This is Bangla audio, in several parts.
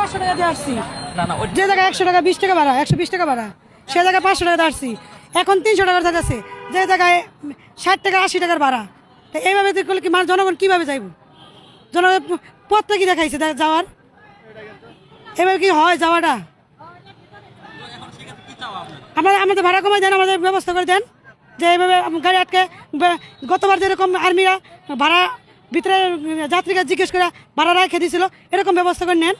পাঁচশো টাকা দিয়ে আসছি। না না ওই- যে জায়গায় একশো টাকা বিশ টাকা ভাড়া একশো বিশ টাকা ভাড়া সে জায়গায় পাঁচশো টাকা আসছি। এখন তিনশো টাকার যাচ্ছে যে জায়গায় ষাট টাকা আশি টাকার ভাড়া তো এইভাবে করলে কি মানুষ জনগণ কীভাবে যাইব? জনগণ পথটা কি দেখাইছে যাওয়ার? এভাবে কি হয় যাওয়াটা? আমরা আমাদের ভাড়া কমাই দেন আমাদের ব্যবস্থা করে দেন। যে এইভাবে গাড়ি আটকে গতবার যেরকম আর্মিরা ভাড়া ভিতরে যাত্রীকে জিজ্ঞেস করে ভাড়া রেখে দিয়েছিল এরকম ব্যবস্থা করে নেন।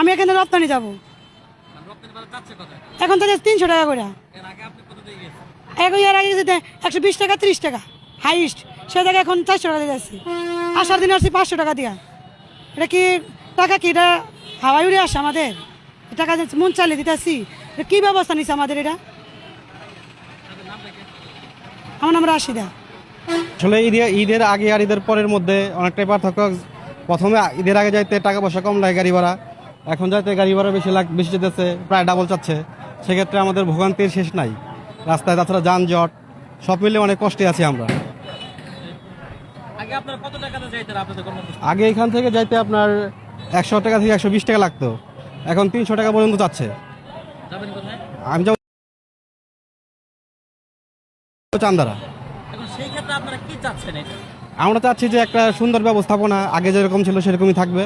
আমি এখানে রপ্তানি যাব। এখন থেকে তিনশো টাকা করে। এর আগে আপনি কত দিয়ে গেছেন? এখন এর আগে যেতে একশো বিশ টাকা ত্রিশ টাকা হাইস্ট সে জায়গায় এখন চারশো টাকা দিয়ে যাচ্ছি। আসার দিন আসছি পাঁচশো টাকা দিয়া। এটা কি টাকা কি? এটা হাওয়াই উড়ে আসে আমাদের? টাকা যে মন চালিয়ে দিতে আসছি। কী ব্যবস্থা নিচ্ছে আমাদের এটা? আমার নাম রাশিদা। আসলে ঈদের ঈদের আগে আর ঈদের পরের মধ্যে অনেকটাই পার্থক্য প্রথমে ঈদের আগে যাইতে টাকা পয়সা কম লাগে গাড়ি ভাড়া। এখন যাইতে গাড়ি ভাড়া বেশি লাগ বেশি যেতেছে প্রায় ডাবল চাচ্ছে। সেক্ষেত্রে আমাদের ভোগান্তির শেষ নাই। রাস্তায় তাছাড়া যানজট সব মিলে অনেক কষ্টে আছি আমরা। আগে এখান থেকে যাইতে আপনার একশো টাকা থেকে একশো বিশ টাকা লাগতো। এখন তিনশো টাকা পর্যন্ত যাচ্ছে। আমি যাব চান্দারা। সেই ক্ষেত্রে আপনারা কি চাচ্ছেন এটা? আমরা চাচ্ছি যে একটা সুন্দর ব্যবস্থাপনা, আগে যেরকম ছিল সেরকমই থাকবে।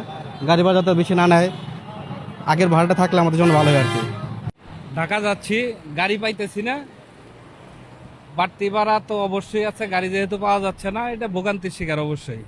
গাড়ি ভাড়া যাতে বেশি না নেয়। আগের ভাড়াটা থাকলে আমাদের জন্য ভালো হয় আর কি। ঢাকা যাচ্ছি, গাড়ি পাইতেছি না। বাড়তি ভাড়া তো অবশ্যই আছে, গাড়ি যেহেতু পাওয়া যাচ্ছে না, এটা ভোগান্তির শিকার অবশ্যই।